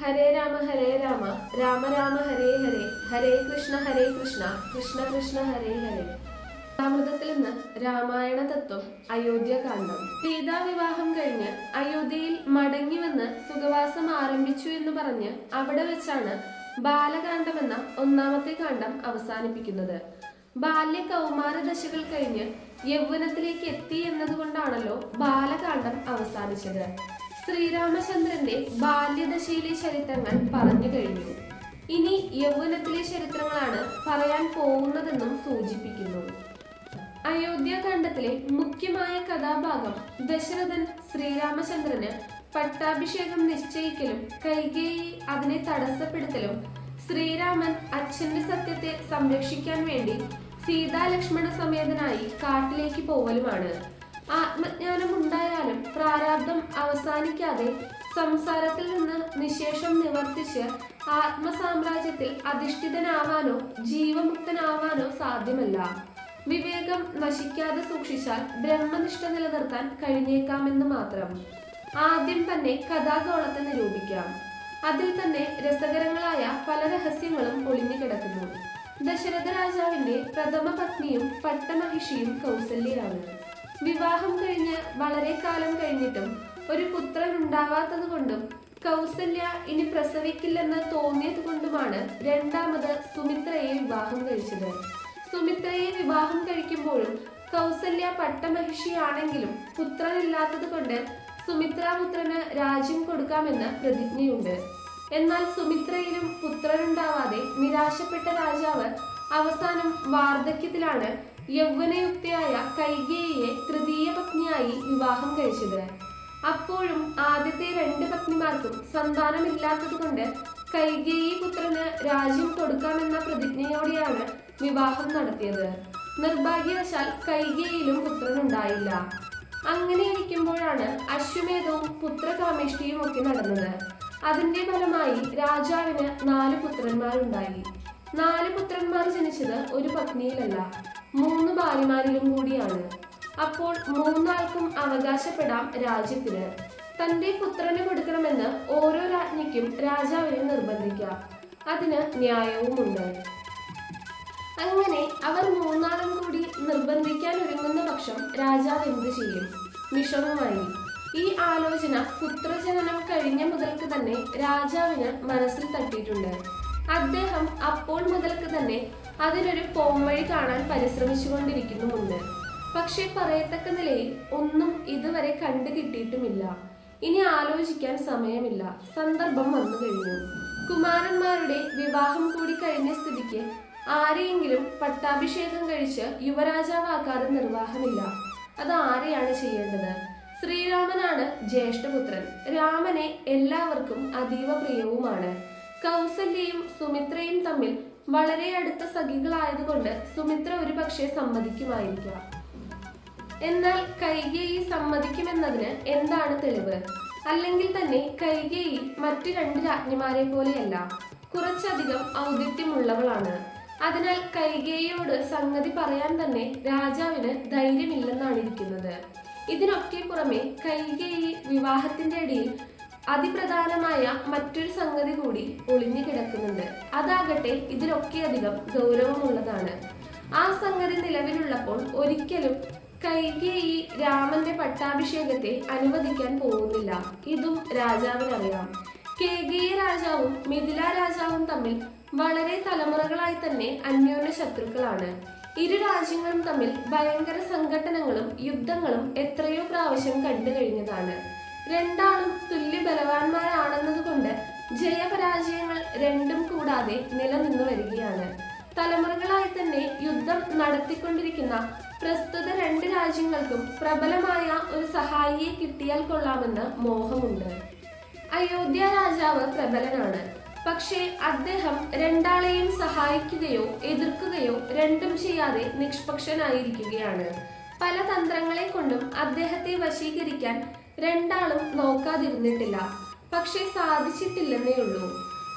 ഹരേ രാമ ഹരേ രാമ. രാമ രാമ ഹരേ ഹരേ. ഹരേ കൃഷ്ണ ഹരേ കൃഷ്ണ. കൃഷ്ണ കൃഷ്ണ ഹരേ ഹരേ. അമൃതത്തിൽ നിന്ന് രാമായണ തത്വം സീതാ വിവാഹം കഴിഞ്ഞ് അയോധ്യയിൽ മടങ്ങി വന്ന് സുഖവാസം ആരംഭിച്ചു എന്ന് പറഞ്ഞ് അവിടെ വെച്ചാണ് ബാലകാന്ഡം എന്ന ഒന്നാമത്തെ കാണ്ഡം അവസാനിപ്പിക്കുന്നത്. ബാല്യ കൗമാര ദശകൾ കഴിഞ്ഞ് യൗവനത്തിലേക്ക് എത്തി എന്നതുകൊണ്ടാണല്ലോ ബാലകാന്ഡം അവസാനിച്ചത്. ശ്രീരാമചന്ദ്രന്റെ ബാല്യദശയിലെ ചരിത്രങ്ങൾ പറഞ്ഞു കഴിഞ്ഞു. ഇനി യൗവനത്തിലെ ചരിത്രങ്ങളാണ് പറയാൻ പോകുന്നതെന്നും സൂചിപ്പിക്കുന്നു. അയോധ്യാകാന്ഡത്തിലെ മുഖ്യമായ കഥാഭാഗം ദശരഥൻ ശ്രീരാമചന്ദ്രന് പട്ടാഭിഷേകം നിശ്ചയിക്കലും കൈകേയി അതിനെ തടസ്സപ്പെടുത്തലും ശ്രീരാമൻ അച്ഛന്റെ സത്യത്തെ സംരക്ഷിക്കാൻ വേണ്ടി സീതാലക്ഷ്മണ സമേതനായി കാട്ടിലേക്ക് പോവലുമാണ്. ആത്മജ്ഞാനം ഉണ്ടായാലും പ്രാരാബ്ദം അവസാനിക്കാതെ സംസാരത്തിൽ നിന്ന് നിശേഷം നിവർത്തിച്ച് ആത്മസാമ്രാജ്യത്തിൽ അധിഷ്ഠിതനാവാനോ ജീവമുക്തനാവാനോ സാധ്യമല്ല. വിവേകം നശിക്കാതെ സൂക്ഷിച്ചാൽ ബ്രഹ്മനിഷ്ഠ നിലനിർത്താൻ കഴിഞ്ഞേക്കാമെന്ന് മാത്രം. ആദ്യം തന്നെ കഥാഗോളത്തെ നിരൂപിക്കാം. അതിൽ തന്നെ രസകരങ്ങളായ പല രഹസ്യങ്ങളും ഒളിഞ്ഞു കിടക്കുന്നു. ദശരഥ രാജാവിന്റെ പ്രഥമ പത്നിയും പട്ടമഹിഷിയും കൗസല്യയാണ്. വിവാഹം കഴിഞ്ഞ് വളരെ കാലം കഴിഞ്ഞിട്ടും ഒരു പുത്രൻ ഉണ്ടാവാത്തത് കൊണ്ടും കൗസല്യ ഇനി പ്രസവിക്കില്ലെന്ന് തോന്നിയത് കൊണ്ടുമാണ് രണ്ടാമത് സുമിത്രയെ വിവാഹം കഴിച്ചത്. സുമിത്രയെ വിവാഹം കഴിക്കുമ്പോഴും കൗസല്യ പട്ടമഹിഷിയാണെങ്കിലും പുത്രനില്ലാത്തത് കൊണ്ട് സുമിത്രാപുത്രന് രാജ്യം കൊടുക്കാമെന്ന് പ്രതിജ്ഞയുണ്ട്. എന്നാൽ സുമിത്രയിലും പുത്രനുണ്ടാവാതെ നിരാശപ്പെട്ട രാജാവ് അവസാനം വാർദ്ധക്യത്തിലാണ് യൗവനയുക്തയായ കൈകേയെ തൃതീയ പത്നിയായി വിവാഹം കഴിച്ചത്. അപ്പോഴും ആദ്യത്തെ രണ്ട് പത്നിമാർക്കും സന്താനമില്ലാത്തതുകൊണ്ട് കൈകേയി പുത്രന് രാജ്യം കൊടുക്കാമെന്ന പ്രതിജ്ഞയോടെയാണ് വിവാഹം നടത്തിയത്. നിർഭാഗ്യവശാൽ കൈകേയിലും പുത്രനുണ്ടായില്ല. അങ്ങനെ ഇരിക്കുമ്പോഴാണ് അശ്വമേധവും പുത്രകാമേഷ്ടിയും ഒക്കെ നടന്നത്. അതിന്റെ ഫലമായി രാജാവിന് നാല് പുത്രന്മാരുണ്ടായി. നാല് പുത്രന്മാർ ജനിച്ചത് ഒരു പത്നിയിലല്ല. മൂന്ന് ഭാര്യമാരിലും കൂടിയാണ്. അപ്പോൾ മൂന്നാൾക്കും അവകാശപ്പെടാം രാജ്യത്തിന്. തന്റെ പുത്രനെ കൊടുക്കണമെന്ന് ഓരോ രാജ്ഞിക്കും രാജാവിനെ നിർബന്ധിക്കാം. അതിന് ന്യായവുമുണ്ട്. അങ്ങനെ അവർ മൂന്നാളും കൂടി നിർബന്ധിക്കാൻ ഒരുങ്ങുന്ന പക്ഷം രാജാവ് എന്ത് ചെയ്യും? വിഷമമായി ഈ ആലോചന പുത്രജനനം കഴിഞ്ഞ മുതൽക്ക് തന്നെ രാജാവിന് മനസ്സിൽ തട്ടിയിട്ടുണ്ട്. അദ്ദേഹം അപ്പോൾ മുതൽക്ക് തന്നെ അതിനൊരു പോംവഴി കാണാൻ പരിശ്രമിച്ചുകൊണ്ടിരിക്കുന്നുമുണ്ട്. പക്ഷേ പറയത്തക്ക നിലയിൽ ഒന്നും ഇതുവരെ കണ്ടു കിട്ടിയിട്ടുമില്ല. ഇനി ആലോചിക്കാൻ സമയമില്ല. സന്ദർഭം വന്നു കഴിഞ്ഞു. കുമാരന്മാരുടെ വിവാഹം കൂടി കഴിഞ്ഞ സ്ഥിതിക്ക് ആരെയെങ്കിലും പട്ടാഭിഷേകം കഴിച്ച് യുവരാജാവാക്കാതെ നിർവാഹമില്ല. അത് ആരെയാണ് ചെയ്യേണ്ടത്? ശ്രീരാമനാണ് ജ്യേഷ്ഠപുത്രൻ. രാമനെ എല്ലാവർക്കും അതീവ പ്രിയവുമാണ്. കൗസല്യയും സുമിത്രയും തമ്മിൽ വളരെ അടുത്ത സഖികളായതുകൊണ്ട് സുമിത്ര ഒരുപക്ഷെ സമ്മതിക്കുമായിരിക്കാം. എന്നാൽ കൈകേയി സമ്മതിക്കുമെന്നതിന് എന്താണ് തെളിവ്? അല്ലെങ്കിൽ തന്നെ കൈകേയി മറ്റു രണ്ട് രാജ്ഞിമാരെ പോലെയല്ല കുറച്ചധികം ഔദിത്യമുള്ളവളാണ്. അതിനാൽ കൈകേയിയോട് സംഗതി പറയാൻ തന്നെ രാജാവിന് ധൈര്യമില്ലെന്നാണ് ഇരിക്കുന്നത്. ഇതിനൊക്കെ പുറമെ കൈകേയി വിവാഹത്തിന്റെ ഇടയിൽ അതിപ്രധാനമായ മറ്റൊരു സംഗതി കൂടി ഒളിഞ്ഞു കിടക്കുന്നുണ്ട്. അതാകട്ടെ ഇതിലൊക്കെ അധികം ഗൗരവമുള്ളതാണ്. ആ സംഗതി നിലവിലുള്ളപ്പോൾ ഒരിക്കലും കൈകേയി രാമന്റെ പട്ടാഭിഷേകത്തെ അനുവദിക്കാൻ പോകുന്നില്ല. ഇതും രാജാവിനറിയാം. കേകേയ രാജാവും മിഥില രാജാവും തമ്മിൽ വളരെ തലമുറകളായി തന്നെ അന്യോന്യ ശത്രുക്കളാണ്. ഇരു രാജ്യങ്ങളും തമ്മിൽ ഭയങ്കര സംഘട്ടനങ്ങളും യുദ്ധങ്ങളും എത്രയോ പ്രാവശ്യം കണ്ടു കഴിഞ്ഞതാണ് രണ്ടാളും തുല്യ ബലവാന്മാരാണെന്നതുകൊണ്ട് ജയപരാജയങ്ങൾ രണ്ടും കൂടാതെ നിലനിന്നു വരികയാണ്. തലമുറകളായി തന്നെ യുദ്ധം നടത്തിക്കൊണ്ടിരിക്കുന്ന പ്രസ്തുത രണ്ട് രാജ്യങ്ങൾക്കും പ്രബലമായ ഒരു സഹായിയെ കിട്ടിയാൽ കൊള്ളാമെന്ന് മോഹമുണ്ട്. അയോധ്യ രാജാവ് പ്രബലനാണ്. പക്ഷേ അദ്ദേഹം രണ്ടാളെയും സഹായിക്കുകയോ എതിർക്കുകയോ രണ്ടും ചെയ്യാതെ നിഷ്പക്ഷനായിരിക്കുകയാണ്. പല തന്ത്രങ്ങളെ കൊണ്ടും അദ്ദേഹത്തെ വശീകരിക്കാൻ രണ്ടാളും നോക്കാതിരുന്നിട്ടില്ല. പക്ഷേ സാധിച്ചിട്ടില്ലെന്നേ ഉള്ളൂ.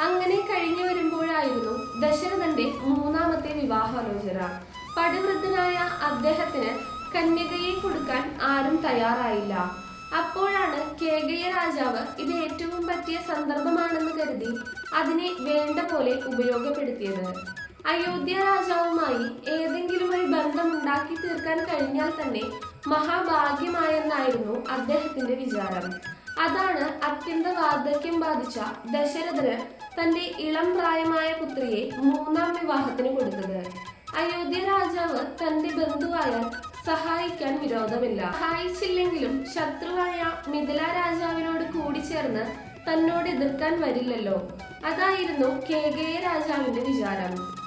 അങ്ങനെ കഴിഞ്ഞു വരുമ്പോഴായിരുന്നു ദശരഥന്റെ മൂന്നാമത്തെ വിവാഹാലോചന. പടിവൃദ്ധനായ അദ്ദേഹത്തിന് കന്യകയെ കൊടുക്കാൻ ആരും തയ്യാറായില്ല. അപ്പോഴാണ് കേകയ രാജാവ് ഇത് ഏറ്റവും പറ്റിയ സന്ദർഭമാണെന്ന് കരുതി അതിനെ വേണ്ട പോലെ ഉപയോഗപ്പെടുത്തിയത്. അയോധ്യ രാജാവുമായി ഏതെങ്കിലും ഒരു ബന്ധം ഉണ്ടാക്കി തീർക്കാൻ കഴിഞ്ഞാൽ തന്നെ മഹാഭാഗ്യമായെന്നായിരുന്നു അദ്ദേഹത്തിന്റെ വിചാരം. അതാണ് അത്യന്ത വാർദ്ധക്യം ബാധിച്ച ദശരഥന് തന്റെ ഇളം പ്രായമായ പുത്രിയെ മൂന്നാം വിവാഹത്തിന് കൊടുത്തത്. അയോധ്യ രാജാവ് തന്റെ ബന്ധുവായ സഹായിക്കാൻ വിരോധമില്ല. സഹായിച്ചില്ലെങ്കിലും ശത്രുവായ മിഥില രാജാവിനോട് കൂടിച്ചേർന്ന് തന്നോട് എതിർക്കാൻ വരില്ലല്ലോ. അതായിരുന്നു കേകയ രാജാവിന്റെ വിചാരം.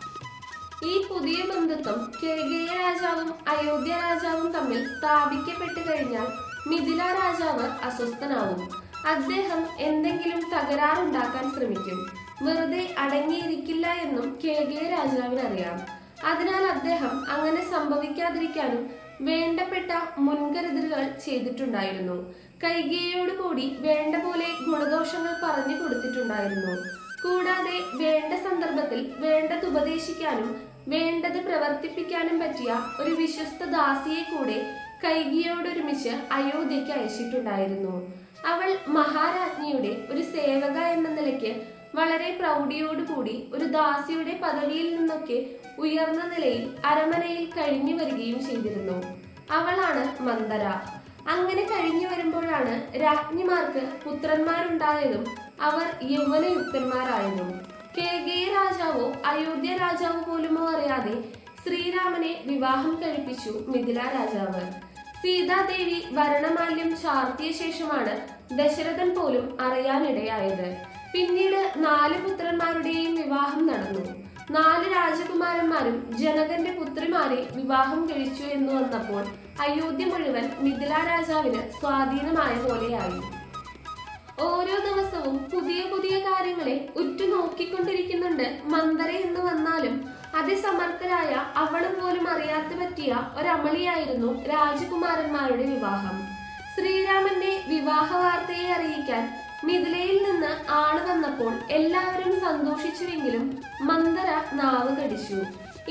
ഈ പുതിയ ബന്ധുത്വം കേകയ രാജാവും അയോധ്യ രാജാവും തമ്മിൽ സ്ഥാപിക്കപ്പെട്ടു കഴിഞ്ഞാൽ മിഥില രാജാവ് അസ്വസ്ഥനാവും അദ്ദേഹം എന്തെങ്കിലും തകരാറുണ്ടാക്കാൻ ശ്രമിക്കും. വെറുതെ അടങ്ങിയിരിക്കില്ല എന്നും കേകയ രാജാവിനറിയാം. അതിനാൽ അദ്ദേഹം അങ്ങനെ സംഭവിക്കാതിരിക്കാനും വേണ്ടപ്പെട്ട മുൻകരുതലുകൾ ചെയ്തിട്ടുണ്ടായിരുന്നു. കൈകേയോട് കൂടി വേണ്ട പോലെ ഗുണദോഷങ്ങൾ പറഞ്ഞു കൊടുത്തിട്ടുണ്ടായിരുന്നു. കൂടാതെ വേണ്ട സന്ദർഭത്തിൽ വേണ്ടത് ഉപദേശിക്കാനും വേണ്ടത് പ്രവർത്തിപ്പിക്കാനും പറ്റിയ ഒരു വിശ്വസ്ത ദാസിയെ കൂടെ കൈകിയോടൊരുമിച്ച് അയോധ്യയ്ക്ക് അയച്ചിട്ടുണ്ടായിരുന്നു. അവൾ മഹാരാജ്ഞിയുടെ ഒരു സേവക എന്ന നിലയ്ക്ക് വളരെ പ്രൗഢിയോടുകൂടി ഒരു ദാസിയുടെ പദവിയിൽ നിന്നൊക്കെ ഉയർന്ന നിലയിൽ അരമനയിൽ കഴിഞ്ഞു വരികയും ചെയ്തിരുന്നു. അവളാണ് മന്ദര. അങ്ങനെ കഴിഞ്ഞു വരുമ്പോഴാണ് രാജ്ഞിമാർക്ക് പുത്രന്മാരുണ്ടായതും അവർ യൗവനയുക്തന്മാരായതും. കേകയ രാജാവോ അയോധ്യ രാജാവോ പോലുമോ അറിയാതെ ശ്രീരാമനെ വിവാഹം കഴിപ്പിച്ചു മിഥില രാജാവ്. സീതാദേവി വരണമാല്യം ചാർത്തിയ ശേഷമാണ് ദശരഥൻ പോലും അറിയാനിടയായത്. പിന്നീട് നാല് പുത്രന്മാരുടെയും വിവാഹം നടന്നു. നാല് രാജകുമാരന്മാരും ജനകന്റെ പുത്രിമാരെ വിവാഹം കഴിച്ചു എന്ന് വന്നപ്പോൾ അയോധ്യ മുഴുവൻ മിഥില രാജാവിന് സ്വാധീനമായ പോലെയായി. ഓരോ ദിവസവും പുതിയ പുതിയ കാര്യങ്ങളെ ഉറ്റുനോക്കിക്കൊണ്ടിരിക്കുന്നുണ്ട് മന്ദര എന്ന് വന്നാലും. അതിസമർത്ഥരായ അവളും പോലും അറിയാത്ത പറ്റിയ ഒരമളിയായിരുന്നു രാജകുമാരന്മാരുടെ വിവാഹം. ശ്രീരാമന്റെ വിവാഹ വാർത്തയെ അറിയിക്കാൻ മിഥിലയിൽ നിന്ന് ആൾ വന്നപ്പോൾ എല്ലാവരും സന്തോഷിച്ചുവെങ്കിലും മന്ദര നാവ് കടിച്ചു.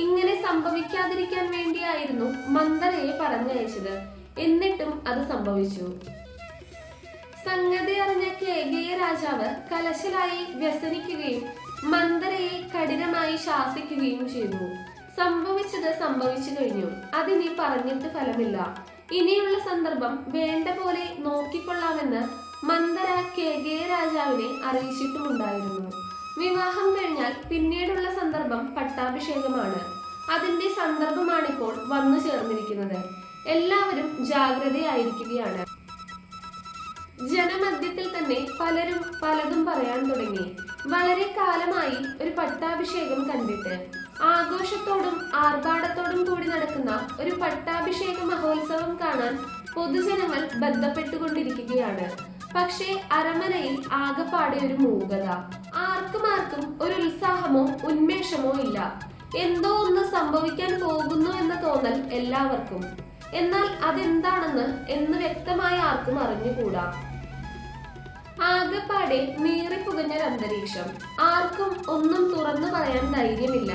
ഇങ്ങനെ സംഭവിക്കാതിരിക്കാൻ വേണ്ടിയായിരുന്നു മന്ദരയെ പറഞ്ഞയച്ചത്. എന്നിട്ടും അത് സംഭവിച്ചു. സംഗതി അറിഞ്ഞ കേകയ രാജാവ് കലശലായി വ്യസനിക്കുകയും മന്ദരയെ കഠിനമായി ശാസിക്കുകയും ചെയ്തു. സംഭവിച്ചത് സംഭവിച്ചു കഴിഞ്ഞു. അതിനി പറഞ്ഞിട്ട് ഫലമില്ല. ഇനിയുള്ള സന്ദർഭം വേണ്ട പോലെ നോക്കിക്കൊള്ളാമെന്ന് മന്ദര കേകയ രാജാവിനെ അറിയിച്ചിട്ടുമുണ്ടായിരുന്നു. വിവാഹം കഴിഞ്ഞാൽ പിന്നീടുള്ള സന്ദർഭം പട്ടാഭിഷേകമാണ്. അതിന്റെ സന്ദർഭമാണിപ്പോൾ വന്നു ചേർന്നിരിക്കുന്നത്. എല്ലാവരും ജാഗ്രതയായിരിക്കുകയാണ്. ജനമധ്യത്തിൽ തന്നെ പലരും പലതും പറയാൻ തുടങ്ങി. വളരെ കാലമായി ഒരു പട്ടാഭിഷേകം കണ്ടിട്ട്. ആഘോഷത്തോടും ആർഭാടത്തോടും കൂടി നടക്കുന്ന ഒരു പട്ടാഭിഷേക മഹോത്സവം കാണാൻ പൊതുജനങ്ങൾ ബന്ധപ്പെട്ടുകൊണ്ടിരിക്കുകയാണ്. പക്ഷേ അരമനയിൽ ആകെപ്പാടെ ഒരു മൂകത. ആർക്കും ആർക്കും ഒരു ഉത്സാഹമോ ഉന്മേഷമോ ഇല്ല. എന്തോ ഒന്ന് സംഭവിക്കാൻ പോകുന്നു എന്ന തോന്നൽ എല്ലാവർക്കും. എന്നാൽ അതെന്താണെന്ന് എന്ന് വ്യക്തമായി ആർക്കും അറിഞ്ഞുകൂടാ. ആകെപ്പാടെ നീറിപ്പുകഞ്ഞൊരു അന്തരീക്ഷം. ആർക്കും ഒന്നും തുറന്നു പറയാൻ ധൈര്യമില്ല.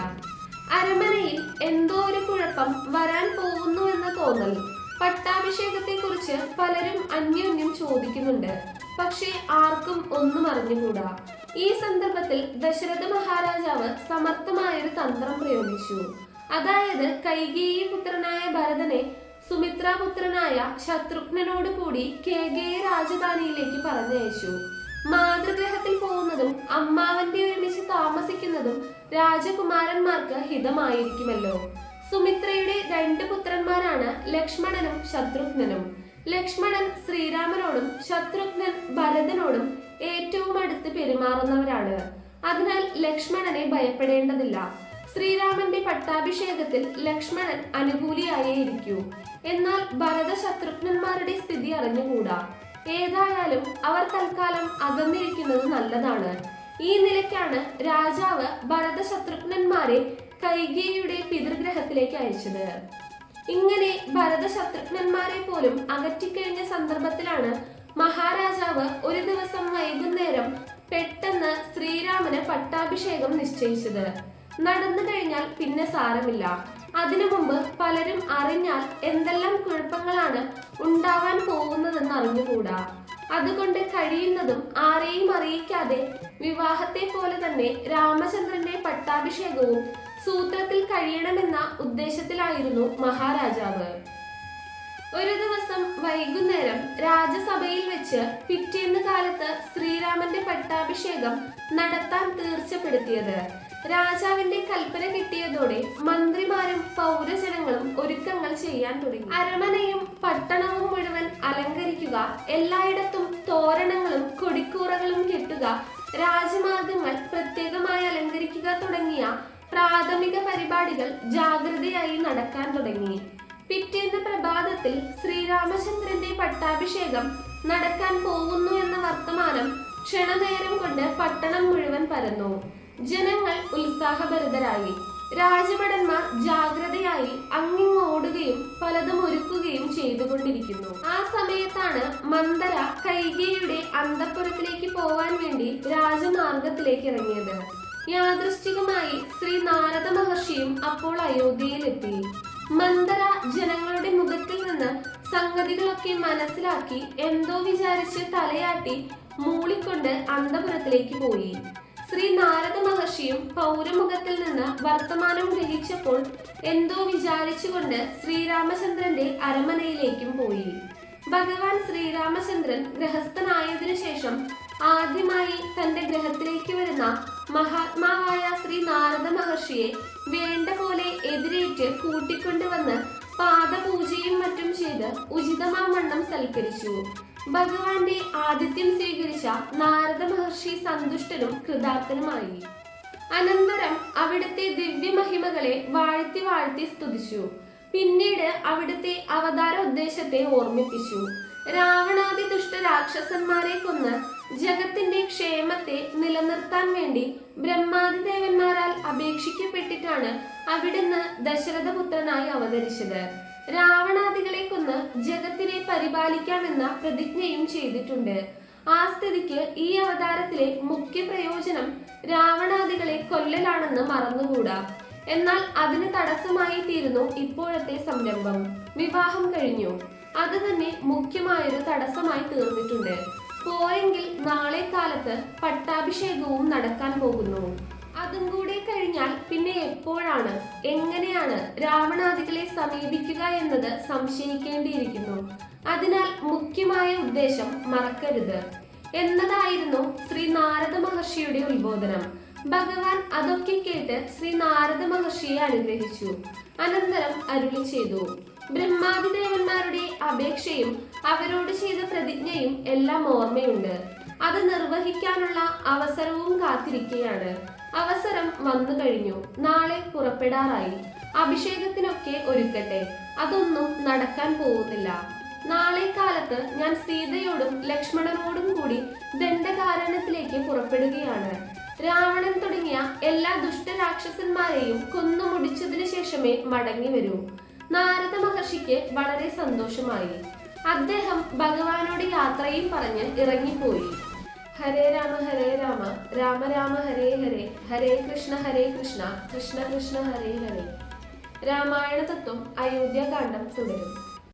അരമനയിൽ എന്തോ ഒരു കുഴപ്പം വരാൻ പോകുന്നു എന്ന തോന്നൽ. പട്ടാഭിഷേകത്തെ കുറിച്ച് പലരും അന്യോന്യം ചോദിക്കുന്നുണ്ട്. പക്ഷേ ആർക്കും ഒന്നും അറിഞ്ഞുകൂടാ. ഈ സന്ദർഭത്തിൽ ദശരഥ മഹാരാജാവ് സമർത്ഥമായൊരു തന്ത്രം പ്രയോഗിച്ചു. അതായത് കൈകേയി പുത്രനായ ഭരതനെ സുമിത്രാപുത്രനായ ശത്രുഘ്നനോട് കൂടി കേകയ രാജധാനിയിലേക്ക് പറഞ്ഞയച്ചു. മാതൃഗ്രഹത്തിൽ പോകുന്നതും അമ്മാവന്റെ ഒരുമിച്ച് താമസിക്കുന്നതും രാജകുമാരന്മാർക്ക് ഹിതമായിരിക്കുമല്ലോ. സുമിത്രയുടെ രണ്ട് പുത്രന്മാരാണ് ലക്ഷ്മണനും ശത്രുഘ്നനും. ലക്ഷ്മണൻ ശ്രീരാമനോടും ശത്രുഘ്നൻ ഭരതനോടും ഏറ്റവും അടുത്ത് പെരുമാറുന്നവരാണ്. അതിനാൽ ലക്ഷ്മണനെ ഭയപ്പെടേണ്ടതില്ല. ശ്രീരാമന്റെ പട്ടാഭിഷേകത്തിൽ ലക്ഷ്മണൻ അനുകൂലിയായേ ഇരിക്കൂ എന്നാൽ ഭരത ശത്രുഘ്നന്മാരുടെ സ്ഥിതി അറിഞ്ഞുകൂടാ. ഏതായാലും അവർ തൽക്കാലം അകന്നിരിക്കുന്നത് നല്ലതാണ്. ഈ നിലയ്ക്കാണ് രാജാവ് ഭരത ശത്രുഘ്നന്മാരെ കൈകേയിയുടെ പിതൃഗ്രഹത്തിലേക്ക് അയച്ചത്. ഇങ്ങനെ ഭരത ശത്രുഘ്നന്മാരെ പോലും അകറ്റിക്കഴിഞ്ഞ സന്ദർഭത്തിലാണ് മഹാരാജാവ് ഒരു ദിവസം വൈകുന്നേരം പെട്ടെന്ന് ശ്രീരാമന് പട്ടാഭിഷേകം നിശ്ചയിച്ചത്. നടന്നു കഴിഞ്ഞാൽ പിന്നെ സാരമില്ല. അതിനു മുമ്പ് പലരും അറിഞ്ഞാൽ എന്തെല്ലാം കുഴപ്പങ്ങളാണ് ഉണ്ടാവാൻ പോകുന്നതെന്ന് അറിഞ്ഞുകൂടാ. അതുകൊണ്ട് കഴിയുന്നതും ആരെയും അറിയിക്കാതെ വിവാഹത്തെ പോലെ തന്നെ രാമചന്ദ്രന്റെ പട്ടാഭിഷേകവും സൂത്രത്തിൽ കഴിയണമെന്ന ഉദ്ദേശത്തിലായിരുന്നു മഹാരാജാവ്. ഒരു ദിവസം വൈകുന്നേരം രാജസഭയിൽ വെച്ച് പിറ്റേന്ന് കാലത്ത് ശ്രീരാമന്റെ പട്ടാഭിഷേകം നടത്താൻ തീർച്ചപ്പെടുത്തിയത്. രാജാവിന്റെ കൽപ്പന കിട്ടിയതോടെ മന്ത്രിമാരും പൗരജനങ്ങളും ഒരുക്കങ്ങൾ ചെയ്യാൻ തുടങ്ങി. അരമനയും പട്ടണവും മുഴുവൻ അലങ്കരിക്കുക എല്ലായിടത്തും തോരണങ്ങളും കൊടിക്കൂറകളും കെട്ടുക രാജമാർഗങ്ങൾ പ്രത്യേകമായി അലങ്കരിക്കുക തുടങ്ങിയ പ്രാഥമിക പരിപാടികൾ ജാഗ്രതയായി നടക്കാൻ തുടങ്ങി. പിറ്റേന്ന് പ്രഭാതത്തിൽ ശ്രീരാമചന്ദ്രന്റെ പട്ടാഭിഷേകം നടക്കാൻ പോകുന്നു എന്ന വർത്തമാനം ക്ഷണനേരം കൊണ്ട് പട്ടണം മുഴുവൻ പരന്നു. ജനങ്ങൾ ഉത്സാഹഭരിതരായി. രാജഭടന്മാർ ജാഗ്രതയായി അങ്ങിങ്ങ് ഓടുകയും പലതും ഒരുക്കുകയും ചെയ്തുകൊണ്ടിരിക്കുന്നു. ആ സമയത്താണ് മന്ദര കൈകേയുടെ അന്തപ്പുരത്തിലേക്ക് പോവാൻ വേണ്ടി രാജമാർഗത്തിലേക്ക് ഇറങ്ങിയത് യാദൃശ്ചികമായി ശ്രീ നാരദ മഹർഷിയും അപ്പോൾ അയോധ്യയിലെത്തി. മന്ദര ജനങ്ങളുടെ മുഖത്തിൽ നിന്ന് സംഗതികളൊക്കെ മനസ്സിലാക്കി എന്തോ വിചാരിച്ച് തലയാട്ടി മൂളിക്കൊണ്ട് അന്തപുരത്തിലേക്ക് പോയി. ശ്രീ നാരദ മഹർഷിയും പൗരമുഖത്തിൽ നിന്ന് വർത്തമാനം ഗ്രഹിച്ചപ്പോൾ എന്തോ വിചാരിച്ചുകൊണ്ട് ശ്രീരാമചന്ദ്രന്റെ അരമനയിലേക്കും പോയി. ഭഗവാൻ ശ്രീരാമചന്ദ്രൻ ഗൃഹസ്ഥനായതിനു ശേഷം ആദ്യമായി തന്റെ ഗ്രഹത്തിലേക്ക് വരുന്ന മഹാത്മാവായ ശ്രീ നാരദ മഹർഷിയെ വേണ്ട പോലെ എതിരേറ്റ് കൂട്ടിക്കൊണ്ടുവന്ന് പാദപൂജയും മറ്റും ചെയ്ത് ഉചിതമാവണ്ണം സൽക്കരിച്ചു. ഭഗവാന്റെ ആതിഥ്യം സ്വീകരിച്ച നാരദ മഹർഷി സന്തുഷ്ടനും കൃതാർത്ഥനുമായി. അനന്തരം അവിടുത്തെ ദിവ്യമഹിമകളെ വാഴ്ത്തി വാഴ്ത്തി സ്തുതിച്ചു. പിന്നീട് അവിടുത്തെ അവതാര ഉദ്ദേശത്തെ ഓർമ്മിപ്പിച്ചു. രാവണാദി ദുഷ്ട രാക്ഷസന്മാരെ കൊന്ന് ജഗത്തിന്റെ ക്ഷേമത്തെ നിലനിർത്താൻ വേണ്ടി ബ്രഹ്മാദി ദേവന്മാരാൽ അപേക്ഷിക്കപ്പെട്ടിട്ടാണ് അവിടുന്ന് ദശരഥപുത്രനായി അവതരിച്ചത്. രാവണാദികളെ കൊന്ന് ജഗത്തിനെ പരിപാലിക്കാമെന്ന പ്രതിജ്ഞയും ചെയ്തിട്ടുണ്ട്. ആ സ്ഥിതിക്ക് ഈ അവതാരത്തിലെ മുഖ്യ പ്രയോജനം രാവണാദികളെ കൊല്ലലാണെന്ന് മറന്നുകൂടാ. എന്നാൽ അതിന് തടസ്സമായി തീരുന്നു ഇപ്പോഴത്തെ സംരംഭം. വിവാഹം കഴിഞ്ഞു. അത് തന്നെ മുഖ്യമായൊരു തടസ്സമായി തീർന്നിട്ടുണ്ട്. പോരെങ്കിൽ നാളെ കാലത്ത് പട്ടാഭിഷേകവും നടക്കാൻ പോകുന്നു. അതും കൂടെ കഴിഞ്ഞാൽ പിന്നെ എപ്പോഴാണ്? എങ്ങനെയാണ് രാവണാദികളെ സമീപിക്കുക എന്നത് സംശയിക്കേണ്ടിയിരിക്കുന്നു. അതിനാൽ മുഖ്യമായ ഉദ്ദേശം മറക്കരുത്. എന്നതായിരുന്നു ശ്രീ നാരദ മഹർഷിയുടെ ഉത്ബോധനം. ഭഗവാൻ അതൊക്കെ കേട്ട് ശ്രീ നാരദ മഹർഷിയെ അനുഗ്രഹിച്ചു. അനന്തരം അരുളി ചെയ്തു. ബ്രഹ്മാതിദേവന്മാരുടെ അപേക്ഷയും അവരോട് ചെയ്ത പ്രതിജ്ഞയും എല്ലാം ഓർമ്മയുണ്ട്. അത് നിർവഹിക്കാനുള്ള അവസരവും കാത്തിരിക്കുകയാണ്. അവസരം വന്നു കഴിഞ്ഞു. നാളെ പുറപ്പെടാറായി. അഭിഷേകത്തിനൊക്കെ ഒരുക്കട്ടെ. അതൊന്നും നടക്കാൻ പോകുന്നില്ല. നാളെ കാലത്ത് ഞാൻ സീതയോടും ലക്ഷ്മണനോടും കൂടി ദണ്ഡകാരണത്തിലേക്ക് പുറപ്പെടുകയാണ്. രാവണൻ തുടങ്ങിയ എല്ലാ ദുഷ്ടരാക്ഷസന്മാരെയും കൊന്നു മുടിച്ചതിനു ശേഷമേ മടങ്ങി വരൂ. നാരദ മഹർഷിക്ക് വളരെ സന്തോഷമായി. അദ്ദേഹം ഭഗവാനോട് യാത്രയും പറഞ്ഞ് ഇറങ്ങിപ്പോയി. ഹരേ രാമ ഹരേ രാമ. രാമ രാമ ഹരേ ഹരേ. ഹരേ കൃഷ്ണ ഹരേ കൃഷ്ണ. കൃഷ്ണ കൃഷ്ണ ഹരേ ഹരേ. രാമായണ തത്വം അയോധ്യകാന്ഡം തുടരും.